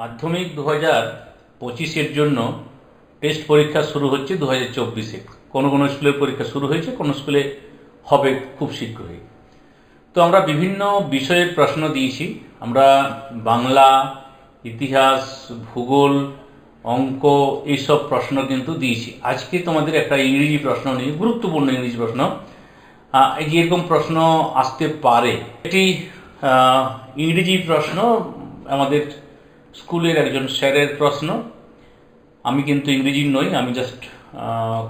মাধ্যমিক দু হাজার পঁচিশের জন্য টেস্ট পরীক্ষা শুরু হচ্ছে দু হাজার চব্বিশে। কোনো কোনো স্কুলের পরীক্ষা শুরু হয়েছে, কোনো স্কুলে হবে খুব শীঘ্রই। তো আমরা বিভিন্ন বিষয়ের প্রশ্ন দিয়েছি। আমরা বাংলা, ইতিহাস, ভূগোল, অঙ্ক এইসব প্রশ্ন কিন্তু দিয়েছি। আজকে তোমাদের একটা ইংরেজি প্রশ্ন নিয়ে, গুরুত্বপূর্ণ ইংরেজি প্রশ্ন। এরকম প্রশ্ন আসতে পারে, এটি ইংরেজি প্রশ্ন আমাদের স্কুলের একজন স্যারের প্রশ্ন। আমি কিন্তু ইংরেজি নই, আমি জাস্ট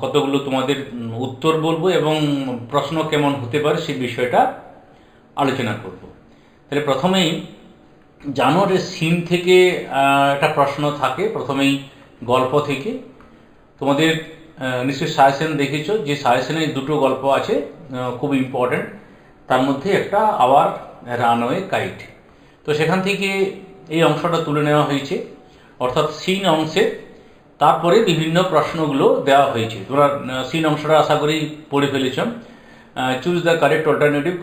কতগুলো তোমাদের উত্তর বলব এবং প্রশ্ন কেমন হতে পারে সেই বিষয়টা আলোচনা করব। তাহলে প্রথমেই জানোয়ারের সিন থেকে একটা প্রশ্ন থাকে, প্রথমেই গল্প থেকে। তোমাদের নিশ্চয়ই সাজেশন দেখেছ যে সাজেশনে দুটো গল্প আছে খুব ইম্পর্ট্যান্ট তার মধ্যে একটা আওয়ার রানওয়ে কাইট। তো সেখান থেকে এই অংশটা তুলে নেওয়া হয়েছে। অর্থাৎ সিন অংশে তারপরে বিভিন্ন প্রশ্নগুলো দেওয়া হয়েছে। তোমরা সিন অংশটা আশা করি পড়ে ফেলেছ choose the correct alternative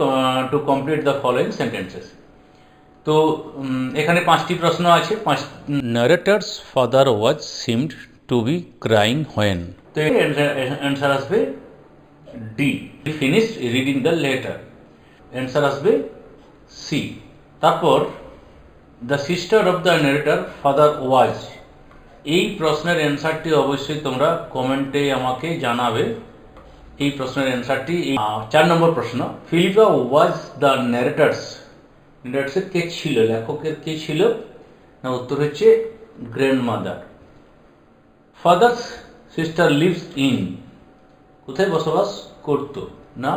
to complete the following sentences তো এখানে পাঁচটি প্রশ্ন আছে। পাঁচ narrator's father was seemed to be crying when তো অ্যান্সার আসবে D finish reading the letter answer আসবে সি তারপর the sister of the narrator father was এই প্রশ্নের অ্যান্সারটি অবশ্যই তোমরা কমেন্টে আমাকে জানাবে। এই প্রশ্নের অ্যান্সারটি চার নম্বর প্রশ্ন। ফিলিপা ওয়াজ দ্য ন্যারেটার্স ন্যারেটার্সের কে ছিল? লেখকের কে ছিল? না, উত্তর হচ্ছে grandmother father's sister lives in কোথায় বসবাস করত? না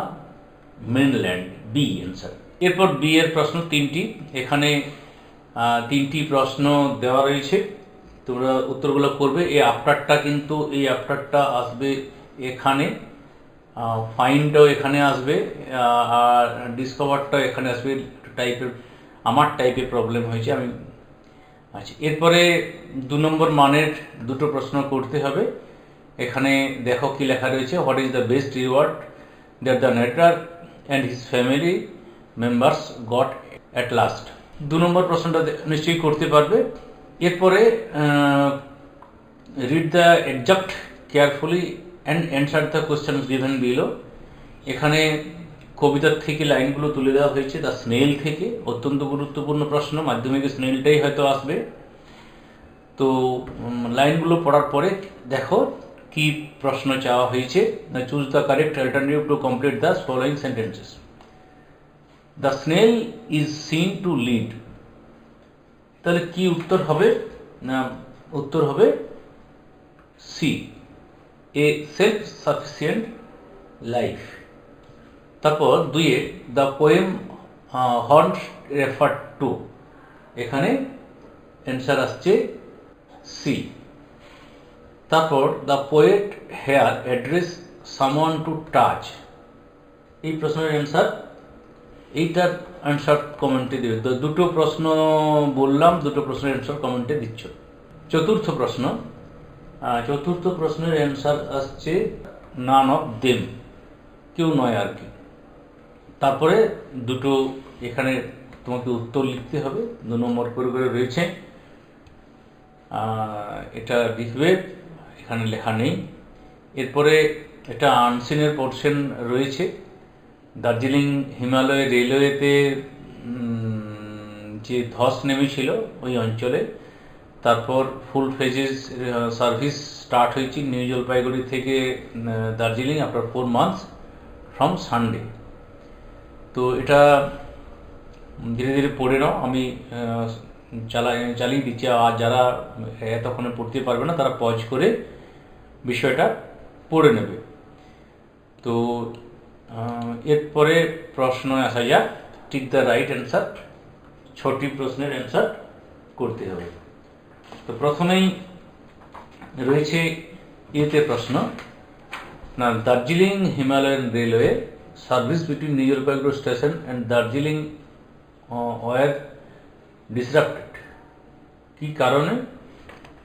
মেনল্যান্ড বি অ্যান্সার এরপর বি এর প্রশ্ন তিনটি। এখানে তিনটি প্রশ্ন দেওয়া রয়েছে। তোমরা উত্তরগুলো করবে এই আফটারটা কিন্তু, এই আফটারটা আসবে এখানে। ফাইনটাও এখানে আসবে আর ডিসকভারটাও এখানে আসবে। টাইপের আমার টাইপের প্রবলেম হয়েছে, আমি আচ্ছা এরপরে দু নম্বর মানের দুটো প্রশ্ন করতে হবে। এখানে দেখো কি লেখা রয়েছে what is the best reward that the narrator and his family members got at last দু নম্বর প্রশ্নটা নিশ্চয়ই করতে পারবে। এরপরে read the extract carefully and answer the question given below এখানে কবিতার থেকে লাইনগুলো তুলে দেওয়া হয়েছে দ্য স্নেল থেকে। অত্যন্ত গুরুত্বপূর্ণ প্রশ্ন, মাধ্যমিকে স্নেলটাই হয়তো আসবে। তো লাইনগুলো পড়ার পরে দেখো কি প্রশ্ন চাওয়া হয়েছে। Choose the correct alternative to complete the following sentences the snail is seen to lead তাহলে কি উত্তর হবে? না, উত্তর হবে C a self sufficient life তারপর দুইয়ে the poem horn refer to এখানে অ্যান্সার আসছে সি তারপর the poet here address someone to touch এই প্রশ্নের অ্যান্সার এইটার অ্যান্সার কমেন্টে দেবে। তো দুটো প্রশ্ন বললাম, দুটো প্রশ্নের অ্যান্সার কমেন্টে দিচ্ছ। চতুর্থ প্রশ্ন চতুর্থ প্রশ্নের অ্যান্সার আসছে নান অফ দেম কেউ নয় আর কি। তারপরে দুটো এখানে তোমাকে উত্তর লিখতে হবে, দু নম্বর করে করে রয়েছে এটা লিখবে, এখানে লেখা নেই। এরপরে এটা আনসিনের পোর্শন রয়েছে। দার্জিলিং, হিমালয় রেলওয়েতে যে ধস নেমেছিল ওই অঞ্চলে, তারপর ফুল ফেজেস সার্ভিস স্টার্ট হয়েছে নিউ জলপাইগুড়ি থেকে Darjeeling after four months from Sunday তো এটা ধীরে ধীরে পড়ে নাও, আমি চালা চালিয়ে দিচ্ছি। আর যারা এতক্ষণে পড়তে পারবে না, তারা পজ করে বিষয়টা পড়ে নেবে। তো এরপরে প্রশ্ন আসা যাক টিক দ্য রাইট অ্যান্সার ছটি প্রশ্নের অ্যান্সার করতে হবে। তো প্রথমেই রয়েছে ইয়েতে প্রশ্ন, না, Darjeeling Himalayan railway service between new Jalpaiguri station and Darjeeling were disrupted. কি কারণে?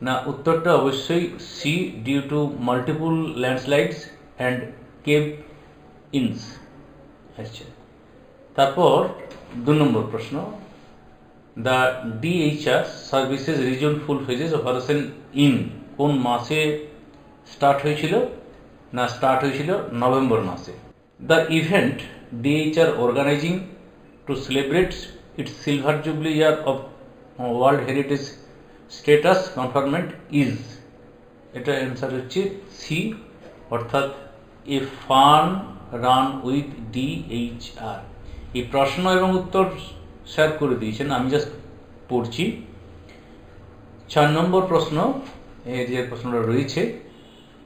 না, উত্তরটা অবশ্যই C, due to multiple landslides and cave ins আচ্ছা তারপর দু নম্বর প্রশ্ন the DHR services resume full phases operation in কোন মাসে স্টার্ট হয়েছিল না স্টার্ট হয়েছিল নভেম্বর মাসে? The event DHR organizing to celebrate its silver jubilee year of world heritage status conferment is এটা অ্যান্সার হচ্ছে সি অর্থাৎ a fun run with DHR এই প্রশ্ন এবং উত্তর শেয়ার করে দিয়েছেন, আমি জাস্ট পড়ছি। চার নম্বর প্রশ্ন যে প্রশ্নটা রয়েছে,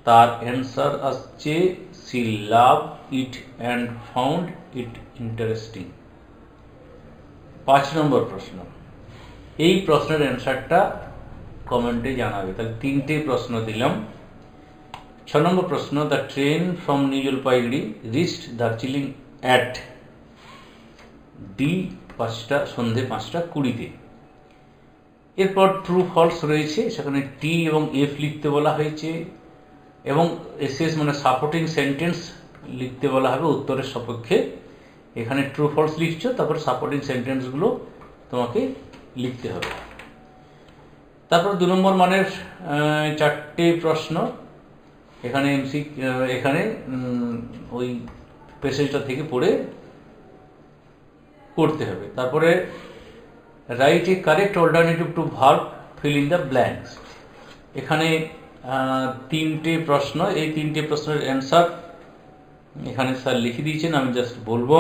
তার অ্যান্সার আসছে C love it and found it interesting পাঁচ নম্বর প্রশ্ন, এই প্রশ্নের অ্যান্সারটা কমেন্টে জানাবে। তাহলে তিনটে প্রশ্ন দিলাম। ছ নম্বর প্রশ্ন the train from new Jalpaiguri reaches Darjeeling at the পাঁচটা, সন্ধে পাঁচটা কুড়িতে। এরপর ট্রু ফলস রয়েছে, সেখানে টি এবং এফ লিখতে বলা হয়েছে এবং এসএস মানে সাপোর্টিং সেন্টেন্স লিখতে বলা হবে উত্তরের সপক্ষে। এখানে ট্রু ফলস লিখছো, তারপর সাপোর্টিং সেন্টেন্সগুলো তোমাকে লিখতে হবে। তারপর দু নম্বর মানের চারটে প্রশ্ন এখানে এমসি এখানে ওই প্যাসেজটা থেকে পড়ে করতে হবে। তারপরে write a correct alternative to verb fill in the blanks এখানে তিনটে প্রশ্ন, এই তিনটে প্রশ্নের অ্যান্সার এখানে স্যার লিখে দিয়েছেন, আমি জাস্ট বলব।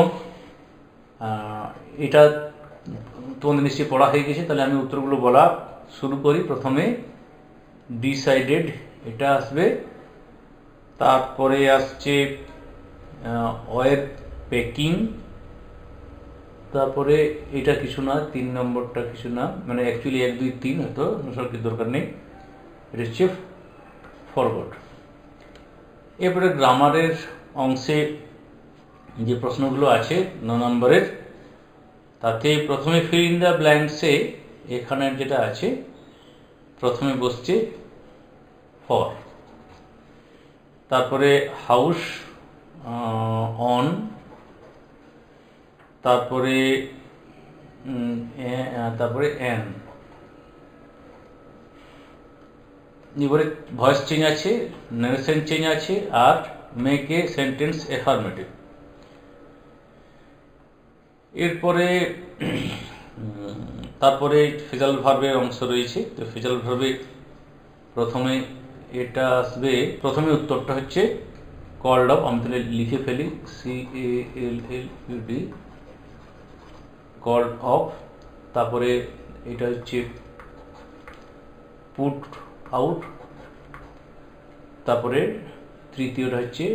এটা তোমাদের নিশ্চয়ই পড়া হয়ে গেছে, তাহলে আমি উত্তরগুলো বলা শুরু করি। প্রথমে ডিসাইডেড এটা আসবে। তারপরে আসছে ওয়েব পেকিং। তারপরে এটা কিছু না, তিন নম্বরটা কিছু না মানে অ্যাকচুয়ালি এক, দুই, তিন হয়তো অনুসর্গের দরকার নেই। এটা হচ্ছে ফরওয়ার্ড এরপরে গ্রামারের অংশে যে প্রশ্নগুলো আছে, ন নম্বরের, তাতে প্রথমে ফিল ইন দ্য ব্ল্যাঙ্কসে এখানে যেটা আছে, প্রথমে বসছে ফর তারপরে হাউস অন, তারপরে তারপরে এন। এবারে ভয়েস চেঞ্জ আছে নারেশন চেঞ্জ আছে, আর মেক এ সেন্টেন্স এফার্মেটিভ এরপরে তারপরে ফিজাল ভার্বের অংশ রয়েছে, তো ফিজাল ভার্বে প্রথমে এটা আসবে, প্রথমে উত্তরটা হচ্ছে কল্ড অফ আমি তাহলে লিখে ফেলি C A L L U D called off তারপরে এটা হচ্ছে পুট আউট তারপরে তৃতীয়টা হচ্ছে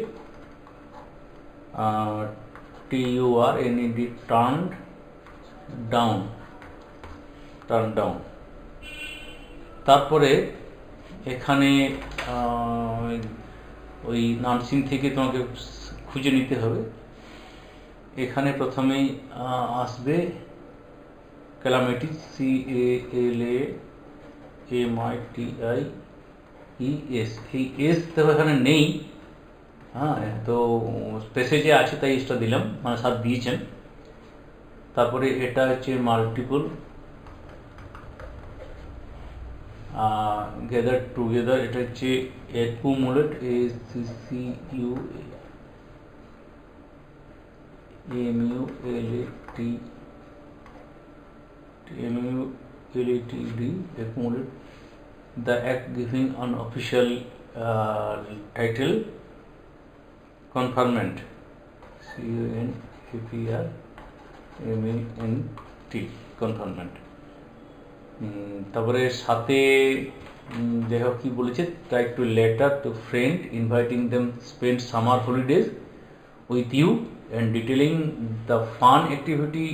T U R N E D turn down turn down তারপরে এখানে ওই নার্সিং থেকে তোমাকে খুঁজে নিতে হবে। এখানে প্রথমেই আসবে calamity C A L A M I T I E S এই এস তো এখানে নেই। হ্যাঁ তো স্পেসে যে আছে তাই এসটা দিলাম মানে স্যার দিয়েছেন। তারপরে এটা হচ্ছে মাল্টিপল গেদার টুগেদার এটা হচ্ছে accumulate A C C U M U L A T M U L A T E accumulate giving an official uh, title conferment c u n a p r m a n t conferment um, তারপরে সাথে দেখো কি বলেছে write to letter to friend inviting them spend summer holidays with you and detailing the fun activity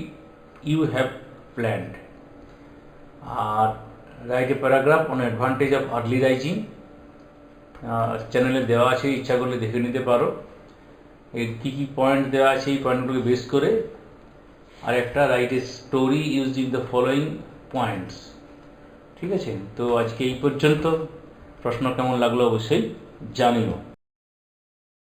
you have planned R write a paragraph on advantage of early rising চ্যানেলে দেওয়া আছে, ইচ্ছা করলে দেখে নিতে পারো। এর কী কী পয়েন্ট দেওয়া আছে, এই পয়েন্টগুলোকে বেস করে। আর একটা write a story using the following points ঠিক আছে? তো আজকে এই পর্যন্ত। প্রশ্ন কেমন লাগল অবশ্যই জানিও।